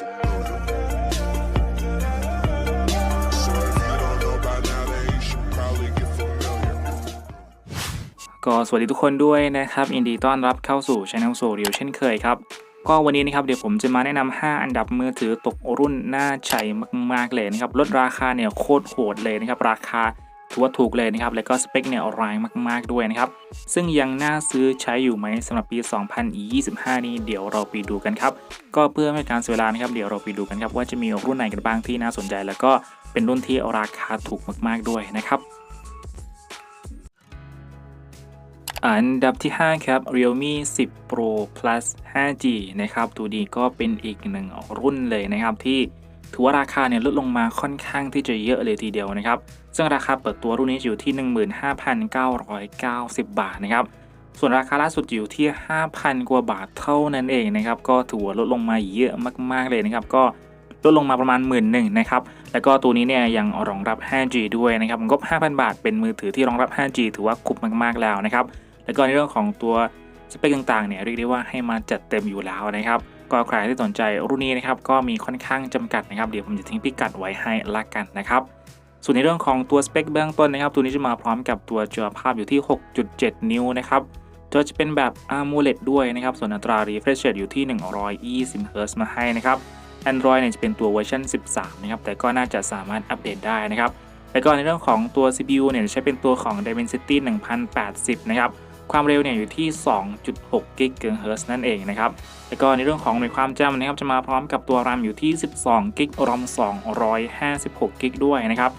ก็สวัสดีทุกคนด้วยนะครับยินดีต้อนรับเข้าสู่ช anel โซเรียวเช่นเคยครับ ก็วันนี้นะครับเดี๋ยวผมจะมาแนะนำ5อันดับมือถือตกรุ่นน่าใช้มากๆเลยนะครับลดราคาเนี่ยโคตรโหดเลยนะครับราคา ถือว่าถูกเลยนะครับ แล้วก็สเปคเนี่ยแรงมากๆด้วยนะครับ ซึ่งยังน่าซื้อใช้อยู่ไหมสำหรับปี 2025 นี้เดี๋ยวเราไปดูกันครับ ก็เพื่อไม่การเสียเวลานะครับเดี๋ยวเราไปดูกันครับว่าจะมีรุ่นไหนกันบ้างที่น่าสนใจ แล้วก็เป็นรุ่นที่ราคาถูกมาก ๆด้วยนะครับอันดับที่ 5 ครับ Realme 10 Pro Plus 5G นะครับ ตัวนี้ก็เป็นอีกหนึ่งรุ่นเลยนะครับที่ ถือว่าราคาเนี่ยลดลงมาค่อนข้างที่จะเยอะเลยทีเดียวนะครับ ซึ่งราคาเปิดตัวรุ่นนี้อยู่ที่ 15,990 บาทนะครับ ส่วนราคาล่าสุดอยู่ที่ 5,000 กว่าบาทเท่านั้นเองนะครับ ก็ถือว่าลดลงมาเยอะมากๆเลยนะครับ ก็ลดลงมาประมาณหมื่นหนึ่งนะครับ แล้วก็ตัวนี้เนี่ยยังรองรับ 5G ด้วยนะครับ งบ 5,000 บาทเป็นมือถือที่รองรับ 5G ถือว่าคุ้มมากๆแล้วนะครับ แล้วก็ในเรื่องของตัวสเปคต่างๆเนี่ยเรียกได้ว่าให้มาจัดเต็มอยู่แล้วนะครับ ก็ใครที่สนใจรุ่นนี้นะครับก็มีค่อนข้างจำกัดนะครับเดี๋ยวผมจะทิ้งพิกัดไว้ให้ละกันนะครับส่วนในเรื่องของตัวสเปคเบื้องต้นนะครับตัวนี้จะมาพร้อมกับตัวจอภาพอยู่ที่ 6.7 นิ้วนะครับจอจะเป็นแบบ AMOLED ด้วยนะครับ ส่วนอัตรา refresh rate อยู่ที่ 120 Hz มาให้นะครับ Android เนี่ยจะเป็นตัวเวอร์ชัน13 นะครับ แต่ก็น่าจะสามารถอัปเดตได้นะครับ แล้วก็ในเรื่องของตัว CPU เนี่ยจะใช้เป็นตัวของ Dimensity 1080 นะครับ ความเร็วเนี่ยอยู่ที่ 2.6 GHz นั่นเองนะครับ แล้วก็ในเรื่องของหน่วยความจำนะครับจะมาพร้อมกับตัว RAM อยู่ที่ 12 g b ROM 256 g b ด้วยนะครับ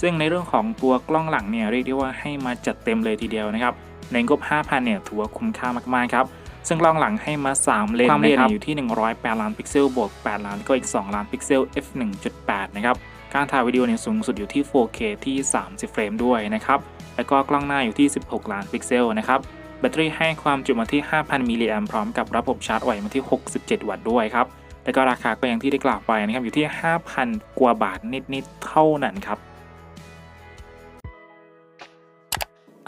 ซึ่งในเรื่องของตัวกล้องหลังเนี่ยเรียกได้ว่าให้มาจัดเต็มเลยทีเดียวนะครับ ในงบ 5,000 เนี่ยถือว่าคุ้มค่ามากๆครับซึ่งกล้องหลังให้มา 3 เลนส์ความเร็วเนี่ยอยู่ที่ 108 ล้านพิกเซลบวก 8 ล้านก็อีก 2 ล้านพิกเซล f 1.8 นะครับ การถ่ายวิดีโอเนี่ยสูงสุดอยู่ที่ 4K ที่ 30 เฟรมด้วยนะครับ แล้วก็กล้องหน้าอยู่ที่ 16 ล้านพิกเซลนะครับ แบตเตอรี่ให้ความจุมาที่ 5,000 มิลลิแอมพร้อมกับระบบชาร์จไวมาที่ 67 วัตต์ด้วยครับ แล้วก็ราคาก็อย่างที่ได้กล่าวไปนะครับอยู่ที่ 5,000 กว่าบาทนิดๆเท่านั้นครับ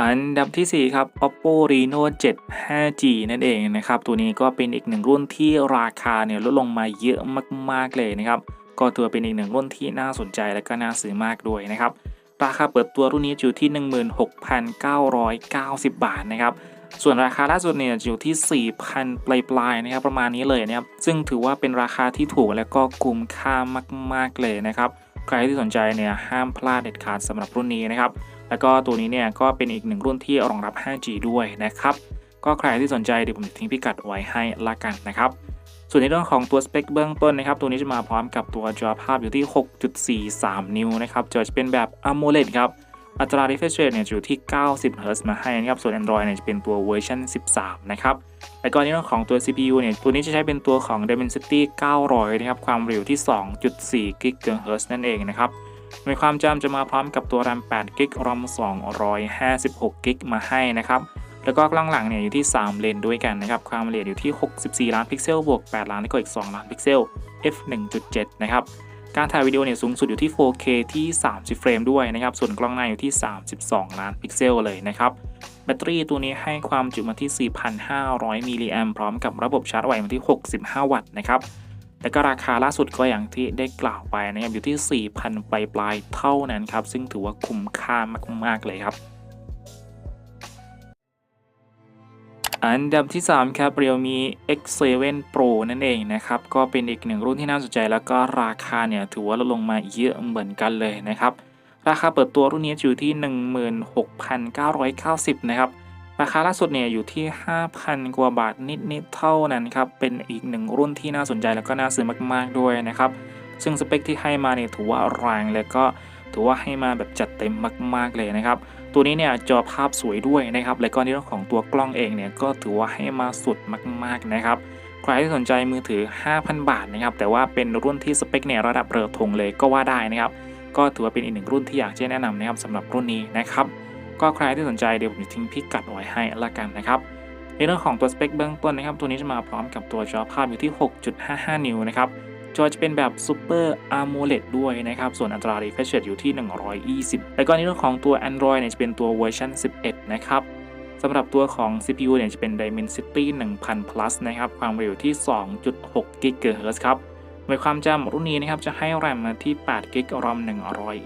อันดับทีสี่ 4 ครับ Oppo Reno 7 5G นั่นเองนะครับ ตัวนี้ก็เป็นอีกหนึ่งรุ่นที่ราคาเนี่ยลดลงมาเยอะมากๆเลยนะครับ ก็ถือเป็นอีกหนึ่งรุ่นที่น่าสนใจและก็น่าซื้อมากด้วยนะครับ ราคาเปิดตัวรุ่นนี้อยู่ที่ 16,990 บาทนะครับส่วนราคาล่าสุดเนี่ยอยู่ที่ 4,000 ปลายๆนะครับประมาณนี้เลยนะครับซึ่งถือว่าเป็นราคาที่ถูกและก็คุ้มค่ามาก ๆ เลยนะครับใครที่สนใจเนี่ยห้ามพลาดเด็ดขาดสำหรับรุ่นนี้นะครับแล้วก็ตัวนี้เนี่ยก็เป็นอีกหนึ่งรุ่นที่รองรับ 5G ด้วยนะครับก็ใครที่สนใจเดี๋ยวผมจะทิ้งพิกัดไว้ให้ละกันนะครับ ส่วนในเรื่องของตัวสเปคเบื้องต้นนะครับ ตัวนี้จะมาพร้อมกับตัวจอภาพอยู่ที่ 6.43 นิ้วนะครับจอจะเป็นแบบ AMOLED ครับอัตรา refresh rate เนี่ยจะอยู่ที่ 90 Hz มาให้นะครับ ส่วน Android เนี่ยจะเป็นตัวเวอร์ชัน13 นะครับแล้วก็ในเรื่องของตัว CPU เนี่ย ตัวนี้จะใช้เป็นตัวของ Dimensity 900 นะครับ ความเร็วที่ 2.4 GHz นั่นเองนะครับหน่วยความจำจะมาพร้อมกับตัว RAM 8 g b ROM 256 g b มาให้นะครับ แล้วก็กล้องหลังเนี่ยอยู่ที่ 3 เลนด้วยกันนะครับ ความละเอียดอยู่ที่ 64 ล้านพิกเซลบวก 8 ล้านแล้วก็อีก 2 ล้านพิกเซล f 1.7 นะครับ การถ่ายวิดีโอเนี่ยสูงสุดอยู่ที่ 4K ที่ 30 เฟรมด้วยนะครับ ส่วนกล้องหน้าอยู่ที่ 32 ล้านพิกเซลเลยนะครับ แบตเตอรี่ตัวนี้ให้ความจุมาที่ 4,500 มิลลิแอมพร้อมกับระบบชาร์จไวมาที่ 65 วัตต์นะครับ แล้วก็ราคาล่าสุดก็อย่างที่ได้กล่าวไปนะครับอยู่ที่ 4,000ปลายปลายเท่านั้นครับ ซึ่งถือว่าคุ้มค่ามากๆเลยครับ อันดับที่ 3 ครับ Realme X7 Pro นั่นเองนะครับ ก็เป็นอีกหนึ่งรุ่นที่น่าสนใจแล้วก็ราคาเนี่ยถือว่าลดลงมาเยอะเหมือนกันเลยนะครับ ราคาเปิดตัวรุ่นนี้อยู่ที่ 16,990 นะครับ ราคาล่าสุดเนี่ยอยู่ที่ 5,000 กว่าบาทนิดๆเท่านั้นครับ เป็นอีกหนึ่งรุ่นที่น่าสนใจแล้วก็น่าซื้อมากๆด้วยนะครับ ซึ่งสเปคที่ให้มาเนี่ยถือว่าแรงแล้วก็ถือว่าให้มาแบบจัดเต็มมาก ๆเลยนะครับ ตัวนี้เนี่ยจอภาพสวยด้วยนะครับ แล้วก็ในเรื่องของตัวกล้องเองเนี่ยก็ถือว่าให้มาสุดมากๆนะครับ ใครที่สนใจมือถือ 5,000 บาทนะครับ แต่ว่าเป็นรุ่นที่สเปคเนี่ยระดับเรือธงเลยก็ว่าได้นะครับ ก็ถือว่าเป็นอีกหนึ่งรุ่นที่อยากจะแนะนำนะครับสำหรับรุ่นนี้นะครับ ก็ใครที่สนใจเดี๋ยวผมจะทิ้งพิกัดไว้ให้ละกันนะครับในเรื่องของตัวสเปคเบื้องต้นนะครับ ตัวนี้จะมาพร้อมกับตัวจอภาพอยู่ที่ 6.55 นิ้วนะครับ จอจะเป็นแบบ Super AMOLED ด้วยนะครับ ส่วนอัตรา refresh rate อยู่ที่ 120 แล้วก็ในเรื่องของตัว Android เนี่ยจะเป็นตัวเวอร์ชัน11 นะครับสำหรับตัวของ CPU เนี่ยจะเป็น Dimensity 1000 plus นะครับ ความเร็วที่ 2.6 GHz ครับหน่วยความจำรุ่นนี้นะครับจะให้แรมมาที่8 g b รอม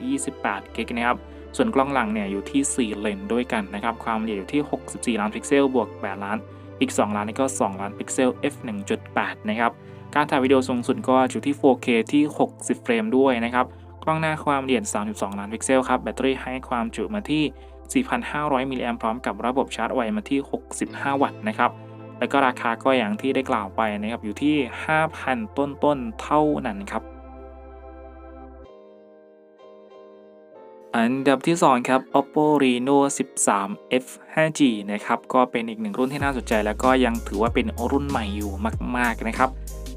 128 g b นะครับ ส่วนกล้องหลังเนี่ยอยู่ที่ 4 เลนด้วยกันนะครับ ความละเอียดอยู่ที่ 64 ล้านพิกเซล บวก 8 ล้าน อีก 2 ล้านนี่ก็ 2 ล้านพิกเซล f 1.8 นะครับ การถ่ายวิดีโอสูงสุดก็อยู่ที่ 4K ที่ 60 เฟรมด้วยนะครับ กล้องหน้าความละเอียด 32 ล้านพิกเซลครับ แบตเตอรี่ให้ความจุมาที่ 4,500 มิลลิแอมพร้อมกับระบบชาร์จไวมาที่ 65 วัตต์นะครับ แล้วก็ราคาก็อย่างที่ได้กล่าวไปนะครับ อยู่ที่ 5,000 ต้นๆ เท่านั้นครับอันดับที่ 2 ครับ oppo reno 13 f 5g นะครับ ก็เป็นอีกหนึ่งรุ่นที่น่าสนใจ แล้วก็ยังถือว่าเป็นรุ่นใหม่อยู่มาก ๆ นะครับ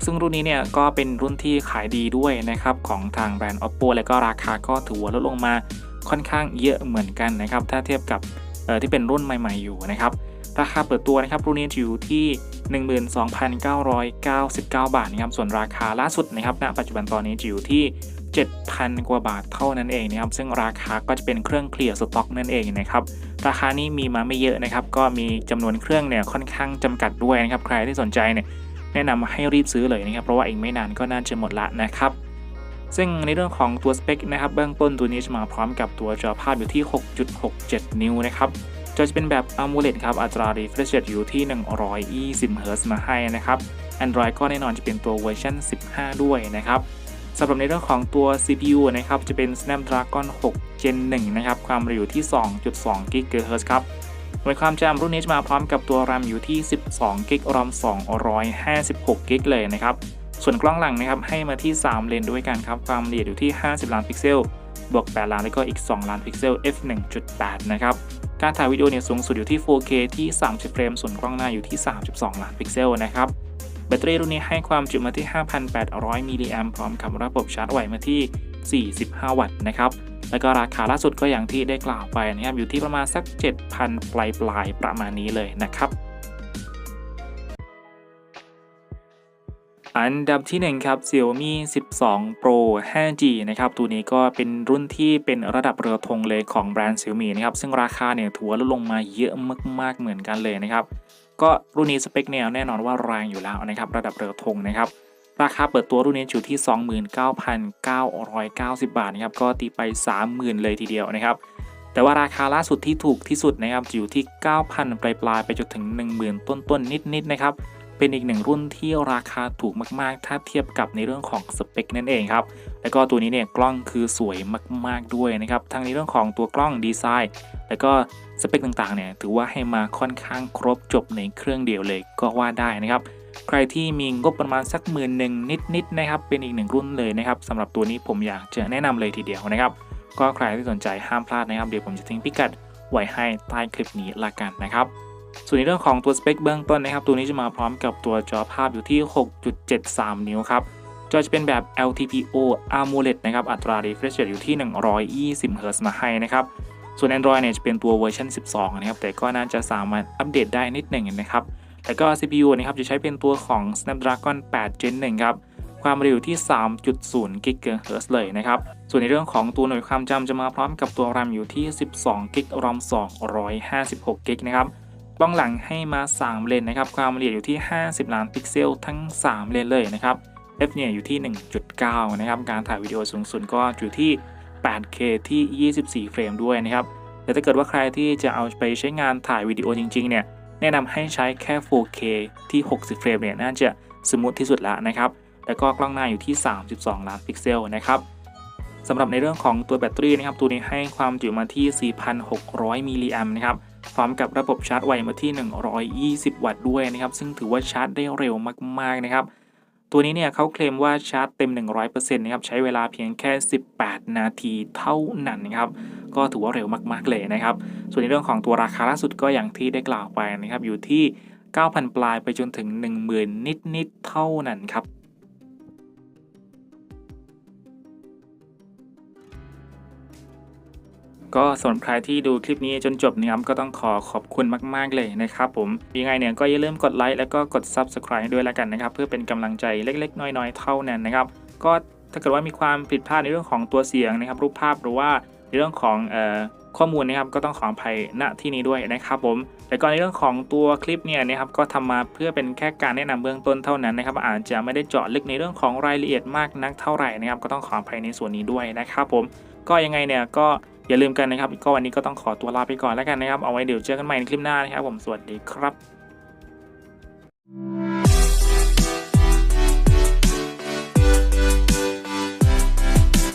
ซึ่งรุ่นนี้เนี่ยก็เป็นรุ่นที่ขายดีด้วยนะครับของทางแบรนด์ oppo แล้วก็ราคาก็ถือว่าลดลงมาค่อนข้างเยอะเหมือนกันนะครับถ้าเทียบกับที่เป็นรุ่นใหม่ ๆอยู่นะครับราคาเปิดตัวนะครับรุ่นนี้อยู่ที่ 12,999 บาทนะครับส่วนราคาล่าสุดนะครับณปัจจุบันตอนนี้อยู่ที่ 7,000 กว่าบาทเท่านั้นเองนะครับซึ่งราคาก็จะเป็นเครื่องเคลียร์สต็อกนั่นเองนะครับราคานี้มีมาไม่เยอะนะครับก็มีจำนวนเครื่องเนี่ยค่อนข้างจำกัดด้วยนะครับใครที่สนใจเนี่ย แนะนำให้รีบซื้อเลยนะครับ เพราะว่าอีกไม่นานก็น่าจะหมดละนะครับซึ่งในเรื่องของตัวสเปคนะครับเบื้องต้นตัวนี้จะมาพร้อมกับตัวจอภาพอยู่ที่ 6.67 นิ้วนะครับจอจะเป็นแบบ AMOLED ครับอัตรา refresh rate อยู่ที่ 120 Hz มาให้นะครับ Android ก็แน่นอนจะเป็นตัวเวอร์ชัน15 ด้วยนะครับสำหรับในเรื่องของตัว CPU นะครับจะเป็น Snapdragon 6 Gen 1 นะครับ ความเร็วอยู่ที่ 2.2 GHz ครับ หน่วยความจำรุ่นนี้จะมาพร้อมกับตัว RAM อยู่ที่ 12 g b RAM 256 g b เลยนะครับ ส่วนกล้องหลังนะครับให้มาที่ 3 เลนด้วยกันครับ ความละเอียดอยู่ที่ 50 ล้านพิกเซล บวก 8 ล้านแล้วก็อีก 2 ล้านพิกเซล f 1.8 นะครับ การถ่ายวิดีโอเนี่ยสูงสุดอยู่ที่ 4K ที่ 30 เฟรม ส่วนกล้องหน้าอยู่ที่ 32 ล้านพิกเซลนะครับ แบตเตอรี่รุ่นนี้ให้ความจุมาที่ 5,800 มิลลิแอมพร้อมกับระบบชาร์จไวมาที่ 45 วัตต์นะครับแล้วก็ราคาล่าสุดก็อย่างที่ได้กล่าวไปนะครับอยู่ที่ประมาณสัก 7,000 ปลายปลายประมาณนี้เลยนะครับอันดับที่1ครับ Xiaomi 12 Pro 5G นะครับตัวนี้ก็เป็นรุ่นที่เป็นระดับเรือธงเลยของแบรนด์ Xiaomi นะครับซึ่งราคาเนี่ยถือว่าลดลงมาเยอะมากๆเหมือนกันเลยนะครับก็รุ่นนี้สเปคเนี่ยแน่นอนว่าแรงอยู่แล้วนะครับระดับเรือธงนะครับ ราคาเปิดตัวรุ่นนี้อยู่ที่ 29,990 บาทนะครับก็ตีไป 30,000 เลยทีเดียวนะครับแต่ว่าราคาล่าสุดที่ถูกที่สุดนะครับอยู่ที่ 9,000 ปลายปลายไปจนถึง 10,000 ต้นๆนิดๆนะครับเป็นอีกหนึ่งรุ่นที่ราคาถูกมากๆ ถ้าเทียบกับในเรื่องของสเปคนั่นเองครับแล้วก็ตัวนี้เนี่ยกล้องคือสวยมากๆด้วยนะครับทั้งในเรื่องของตัวกล้องดีไซน์ แล้วก็สเปคต่างๆเนี่ยถือว่าให้มาค่อนข้างครบจบในเครื่องเดียวเลยก็ว่าได้นะครับ ใครที่มีงบประมาณสักหมื่นหนึ่งนิดๆนะครับ เป็นอีกหนึ่งรุ่นเลยนะครับสำหรับตัวนี้ผมอยากจะแนะนำเลยทีเดียวนะครับ ก็ใครที่สนใจห้ามพลาดนะครับ เดี๋ยวผมจะทิ้งพิกัดไว้ให้ใต้คลิปนี้ละกันนะครับ ส่วนในเรื่องของตัวสเปคเบื้องต้นนะครับ ตัวนี้จะมาพร้อมกับตัวจอภาพอยู่ที่ 6.73 นิ้วครับจอจะเป็นแบบ LTPO AMOLED นะครับ อัตรา refresh rate อยู่ที่ 120 Hz มาให้นะครับ ส่วน Android เนี่ยจะเป็นตัวเวอร์ชัน12 นะครับ แต่ก็น่าจะสามารถอัปเดตได้นิดหนึ่งนะครับ แล้วก็ CPU นะครับจะใช้เป็นตัวของ Snapdragon 8 Gen 1ครับ ความเร็วที่ 3.0 GHz เลยนะครับ ส่วนในเรื่องของตัวหน่วยความจำจะมาพร้อมกับตัว RAM อยู่ที่ 12 g b RAM 256 g b นะครับกล้องหลังให้มา 3 เลนนะครับ ความละเอียดอยู่ที่ 50 ล้านพิกเซลทั้ง 3 เลนเลยนะครับ f เนี่ยอยู่ที่ 1.9 นะครับ การถ่ายวิดีโอสูงสุดก็อยู่ที่ 8K ที่ 24 เฟรมด้วยนะครับ แต่ถ้าเกิดว่าใครที่จะเอาไปใช้งานถ่ายวิดีโอจริง ๆ เนี่ย แนะนำให้ใช้แค่ 4K ที่ 60 เฟรมเนี่ยน่าจะสมูทที่สุดแล้วนะครับ แล้วก็กล้องหน้าอยู่ที่ 32 ล้านพิกเซลนะครับสำหรับในเรื่องของตัวแบตเตอรี่นะครับ ตัวนี้ให้ความจุมาที่ 4,600 มิลลิแอมป์นะครับ พร้อมกับระบบชาร์จไวมาที่ 120 วัตต์ด้วยนะครับ ซึ่งถือว่าชาร์จได้เร็วมากๆนะครับ ตัวนี้เนี่ยเขาเคลมว่าชาร์จเต็ม 100%นะครับ ใช้เวลาเพียงแค่ 18 นาทีเท่านั้นนะครับ ก็ถือว่าเร็วมากๆเลยนะครับ ส่วนในเรื่องของตัวราคาล่าสุดก็อย่างที่ได้กล่าวไปนะครับ อยู่ที่ 9,000 ปลายไปจนถึง 10,000 นิดๆเท่านั้นครับก็สำหรับใครที่ดูคลิปนี้จนจบนะครับก็ต้องขอขอบคุณมาก ๆ เลยนะครับผมยังไงเนี่ยก็อย่าลืมกดไลค์แล้วก็กด Subscribe ด้วยแล้วกันนะครับ เพื่อเป็นกำลังใจเล็ก ๆ น้อย ๆ เท่านั้นนะครับ ก็ถ้าเกิดว่ามีความผิดพลาดในเรื่องของตัวเสียงนะครับ รูปภาพหรือว่า ในเรื่องของออข้อมูลนะครับก็ต้องขออภัยณที่นี้ด้วยนะครับผมแล้วก็ในเรื่องของตัวคลิปเนี่ยนะครับก็ทำมาเพื่อเป็นแค่การแนะนำเบื้องต้นเท่านั้นนะครับ อาจจะไม่ได้เจาะลึกในเรื่องของรายละเอียดมากนักเท่าไหร่นะครับก็ต้องขออภัยในส่วนนี้ด้วยนะครับผมก็ยังไงเนี่ยก็อย่าลืมกันนะครับ ก็วันนี้ก็ต้องขอตัวลาไปก่อนแล้วกันนะครับ เอาไว้เดี๋ยวเจอกันใหม่ในคลิปหน้านะครับผมสวัสดีครับ